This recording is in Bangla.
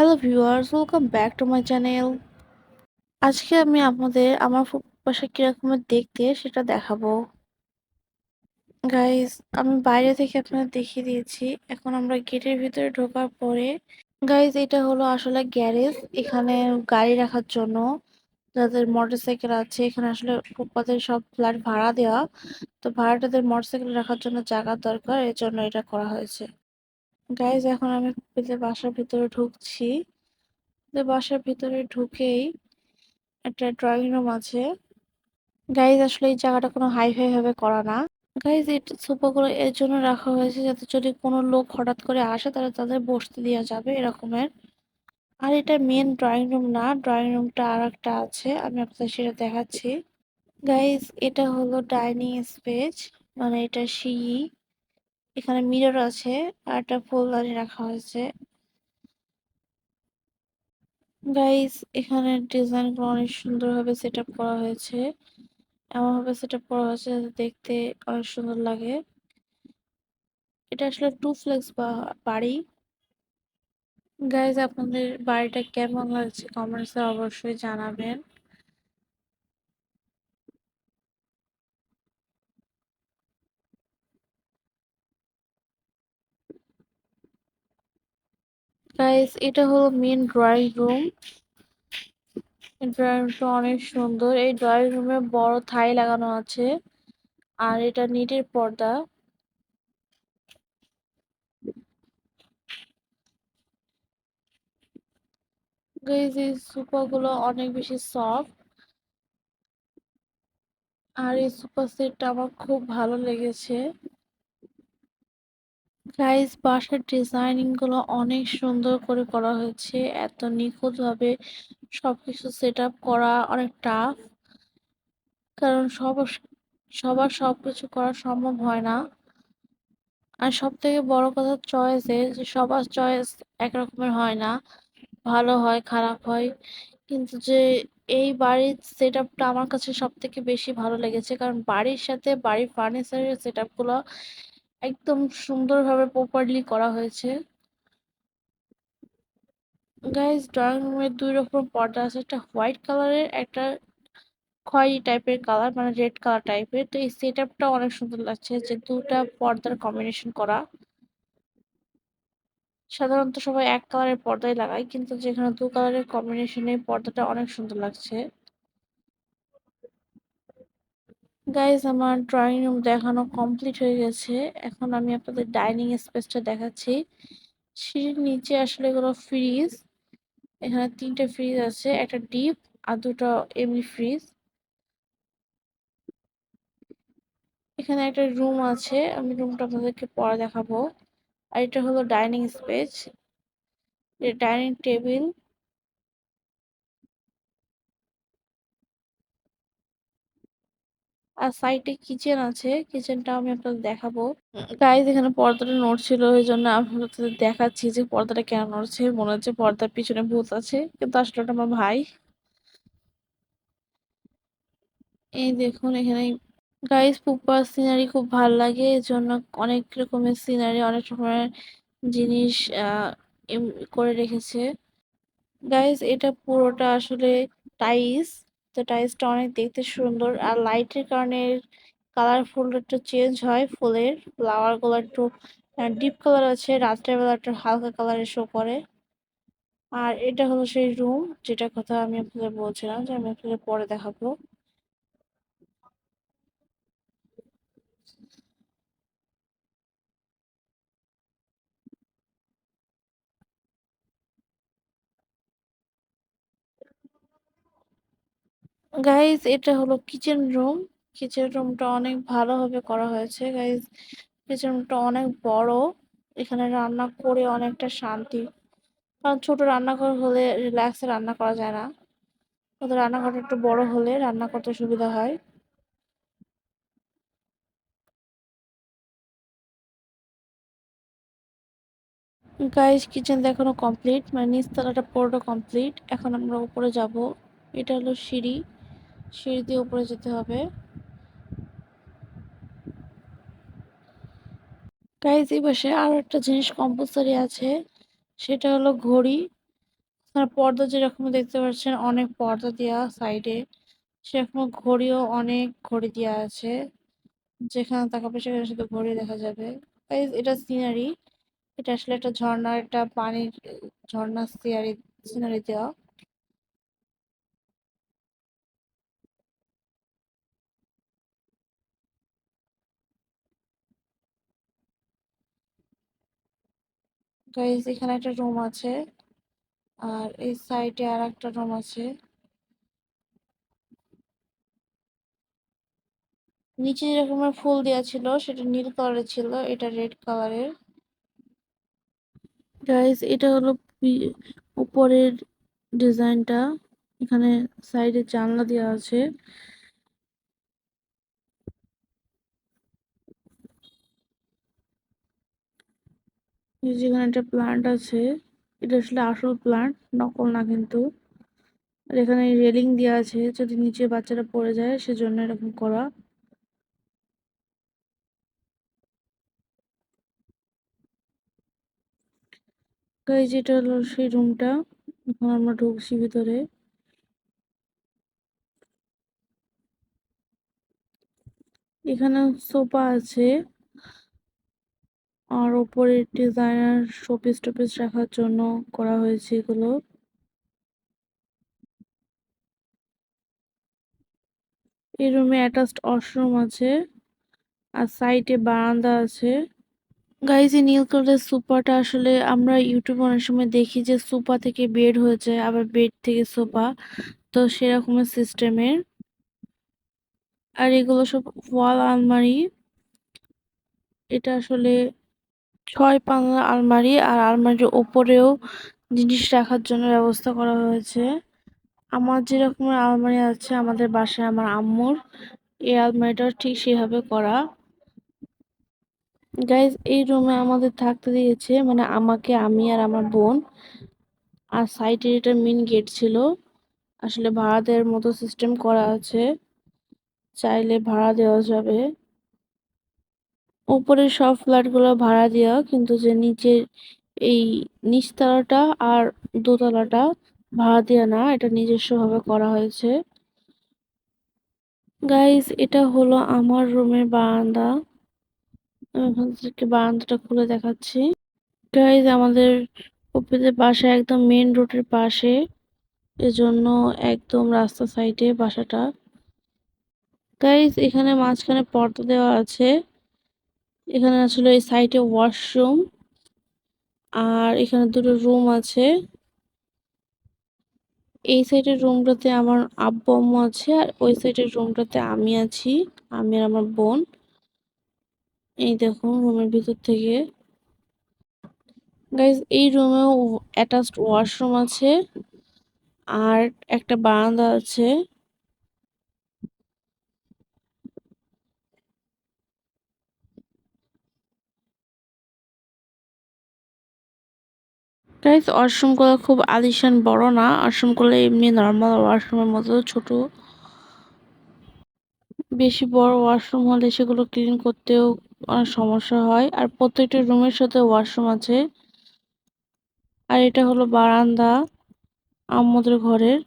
Hello viewers welcome back to my channel আজকে আমি আপনাদের আমার বাসা কিরকমের দেখতে সেটা দেখাবো। গাইজ আমি বাইরে থেকে আপনাদের দেখিয়ে দিয়েছি। এখন আমরা গেটের ভিতরে ঢোকার পরে গাইজ এটা হলো আসলে গ্যারেজ। এখানে গাড়ি রাখার জন্য যাদের মোটরসাইকেল আছে, এখানে আসলে ফুটপাতের সব ফ্ল্যাট ভাড়া দেওয়া। তো ভাড়াটাদের মোটরসাইকেল রাখার জন্য জায়গার দরকার এর জন্য এটা করা হয়েছে। গাইজ এখন আমি বাসার ভিতরে ঢুকছি। বাসার ভিতরে ঢুকেই একটা ড্রয়িং রুম আছে। গাইজ আসলে এই জায়গাটা কোনো হাইফাই ভাবে করা না। গাইজ এই সোফাগুলো এর জন্য রাখা হয়েছে যাতে যদি কোনো লোক হঠাৎ করে আসে, তাহলে তাদের বসতে দেওয়া যাবে এরকমের। আর এটা মেন ড্রয়িং রুম না ড্রয়িং রুমটা আর একটা আছে, আমি আপনাদের সেটা দেখাচ্ছি। গাইজ এটা হলো ডাইনিং স্পেস মানে এটা সিঁড়ি। এখানে মিরর আছে, আর একটা ফুলদানি রাখা হয়েছে। গাইস এখানে ডিজাইনগুলো অনেক সুন্দরভাবে সেট আপ করা হয়েছে। এমনভাবে সেট আপ করা হয়েছে যাতে দেখতে অনেক সুন্দর লাগে। এটা আসলে টু ফ্লেক্স বাড়ি। গাইজ আপনাদের বাড়িটা কেমন লাগছে? কমেন্টসে অবশ্যই জানাবেন। গাইজ এটা হলো মেন ড্রয়িং রুম ড্রয়িং রুমটা অনেক সুন্দর। এই ড্রয়িং রুমে বড় থাই লাগানো আছে আর এটা নিটের পর্দা। গাইজ এই সোফাগুলো অনেক বেশি সফট আর এই সোফা সেটটা আমার খুব ভালো লেগেছে। গাইজ বাসার ডিজাইনিংগুলো অনেক সুন্দর করে করা হয়েছে। এত নিখুঁত ভাবে সবকিছু সেট আপ করা অনেক টাফ কারণ সব সবার সবকিছু করা সম্ভব হয় না। আর সব থেকে বড় কথা চয়েসে যে সবার চয়েস একরকমের হয় না। ভালো হয়, খারাপ হয়। কিন্তু যে এই বাড়ির সেট আপটা আমার কাছে সব থেকে বেশি ভালো লেগেছে, কারণ বাড়ির সাথে বাড়ির ফার্নিচারের সেট আপগুলো একদম সুন্দরভাবে প্রপারলি করা হয়েছে। গাইজ ড্রয়িং রুমের দুই রকম পর্দা আছে, একটা হোয়াইট কালারের একটা খয়েরি টাইপের কালার মানে রেড কালার টাইপের তো এই সেট আপটা অনেক সুন্দর লাগছে, যে দুটা পর্দার কম্বিনেশন করা। সাধারণত সবাই এক কালারের পর্দাই লাগায়, কিন্তু যেখানে দু কালারের কম্বিনেশনে পর্দাটা অনেক সুন্দর লাগছে। গাইজ আমার ড্রয়িং রুম দেখানো কমপ্লিট হয়ে গেছে। এখন আমি আপনাদের ডাইনিং স্পেসটা দেখাচ্ছি। সিঁড়ির নিচে আসলে এগুলো ফ্রিজ এখানে তিনটে ফ্রিজ আছে, একটা ডিপ আর দুটো এমনি ফ্রিজ এখানে একটা রুম আছে, আমি রুমটা আপনাদেরকে পরে দেখাবো। আর এটা হলো ডাইনিং স্পেস ডাইনিং টেবিল আর সাইডে কিচেন আছে। কিচেনটা আমি আপনাদের দেখাবো। গাইজ এখানে পর্দাটা নড়ছিল ওই জন্য আমি আপনাদের দেখাচ্ছি যে পর্দাটা কেন নড়ছে। মনে হচ্ছে পর্দার পিছনে ভূত আছে, কিন্তু আসলে ওটা আমার ভাই। এই দেখুন, এখানে গাইজ পুপার সিনারি খুব ভালো লাগে। এর জন্য অনেক রকমের সিনারি অনেক রকমের জিনিস করে রেখেছে। গাইজ এটা পুরোটা আসলে টাইস তো টাইসটা অনেক দেখতে সুন্দর। আর লাইটের কারণে কালারফুল একটু চেঞ্জ হয় ফুলের। ফ্লাওয়ারগুলো একটু ডিপ কালার আছে রাত্রের বেলা একটু হালকা কালারে শো করে আর এটা হলো সেই রুম যেটা কথা আমি আপনাদের বলছিলাম যে আমি আপনাদের পরে দেখাবো। গাইজ এটা হলো কিচেন রুম কিচেন রুমটা অনেক ভালোভাবে করা হয়েছে গাইজ কিচেন রুমটা অনেক বড়। এখানে রান্না করে অনেকটা শান্তি। কারণ ছোট রান্নাঘর হলে রিল্যাক্সে রান্না করা যায় না। ওদের রান্নাঘরটা একটু বড় হলে রান্না করতে সুবিধা হয়। গাইজ কিচেন দেখানো কমপ্লিট মানে নিচতলাটা পুরোটা কমপ্লিট এখন আমরা উপরে যাব। এটা হলো সিঁড়ি। সিঁড়ি দিয়ে উপরে যেতে হবে। গাইজ এই পাশে আরও একটা জিনিস কম্পালসারি আছে। সেটা হলো ঘড়ি। পর্দা যেরকম দেখতে পাচ্ছেন, অনেক পর্দা দেওয়া সাইডে সেরকম ঘড়িও অনেক ঘড়ি দেওয়া আছে। যেখানে তাকাবে সেখানে শুধু ঘড়ি দেখা যাবে। এটা সিনারি এটা আসলে একটা ঝর্ণার, একটা পানির, ঝর্ণার সিনারি সিনারি দেওয়া গাইজ এখানে একটা রুম আছে। আর এই সাইডে আর একটা রুম আছে। নিচে যে রকমের ফুল দেওয়া ছিল, সেটা নীল কালারের ছিল, এটা রেড কালারের গাইজ এটা হলো উপরের ডিজাইনটা এখানে সাইডে জানলা দেওয়া আছে। যেখানে একটা প্লান্ট আছে, এটা আসলে আসল প্লান্ট নকল না কিন্তু। আর এখানে রেলিং দেওয়া আছে, যদি নিচে বাচ্চারা পড়ে যায়, সেজন্য এরকম করা। এটা হলো সেই রুমটা এখন আমরা ঢুকছি ভিতরে। এখানে সোফা আছে। আর ওপরে ডিজাইনার শোপিস টোপিস রাখার জন্য করা হয়েছে এগুলো। এই রুমে অ্যাটাচড ওয়াশরুম আছে আর সাইডে বারান্দা আছে। গাইজ, এই নীল কালারের সোফাটা আসলে আমরা ইউটিউবে অনেক সময় দেখি যে সোফা থেকে বেড হয়ে যায়, আবার বেড থেকে সোফা। তো সেরকমের সিস্টেমের। আর এগুলো সব ওয়াল আলমারি। এটা আসলে ছয় পাল্লা আলমারি আর আলমারির ওপরেও জিনিস রাখার জন্য ব্যবস্থা করা হয়েছে। আমার যেরকমের আলমারি আছে, আমাদের বাসায় আমার আম্মুর, এই আলমারিটা ঠিক সেভাবে করা। গাইজ এই রুমে আমাদের থাকতে দিয়েছে মানে আমাকে, আমি আর আমার বোন। আর সাইডে এটা মেন গেট ছিল। আসলে ভাড়া দেওয়ার মতো সিস্টেম করা আছে। চাইলে ভাড়া দেওয়া যাবে। উপরের সব ফ্ল্যাটগুলো ভাড়া দেওয়া, কিন্তু যে নিচের এই নিচতলাটা আর দোতলাটা ভাড়া দেওয়া না, এটা নিজস্বভাবে করা হয়েছে। গাইজ এটা হলো আমার রুমের বারান্দা। আমি থেকে বারান্দাটা খুলে দেখাচ্ছি। গাইজ আমাদের ওপরের বাসা একদম মেন রোডের পাশে। এজন্য একদম রাস্তা সাইডে বাসাটা। গাইজ এখানে মাঝখানে পর্দা দেওয়া আছে। এখানে আসলে এই সাইডে ওয়াশরুম আর এখানে দুটো রুম আছে। এই সাইডের রুমটাতে আমার আব্বু, আম্মু আছে আর ওই সাইডের রুমটাতে আমি আছি, আমি আর আমার বোন। এই দেখুন রুমের ভিতর থেকে। গাইজ এই রুমেও অ্যাটাচড ওয়াশরুম আছে আর একটা বারান্দা আছে। গাইজ ওয়াশরুমগুলো খুব আলিশান বড় না। ওয়াশরুমগুলো এমনি নর্মাল ওয়াশরুমের মতো, ছোট। বেশি বড় ওয়াশরুম হলে সেগুলো ক্লিন করতেও অনেক সমস্যা হয়। আর প্রত্যেকটা রুমের সাথে ওয়াশরুম আছে। আর এটা হলো বারান্দা আমাদের ঘরের।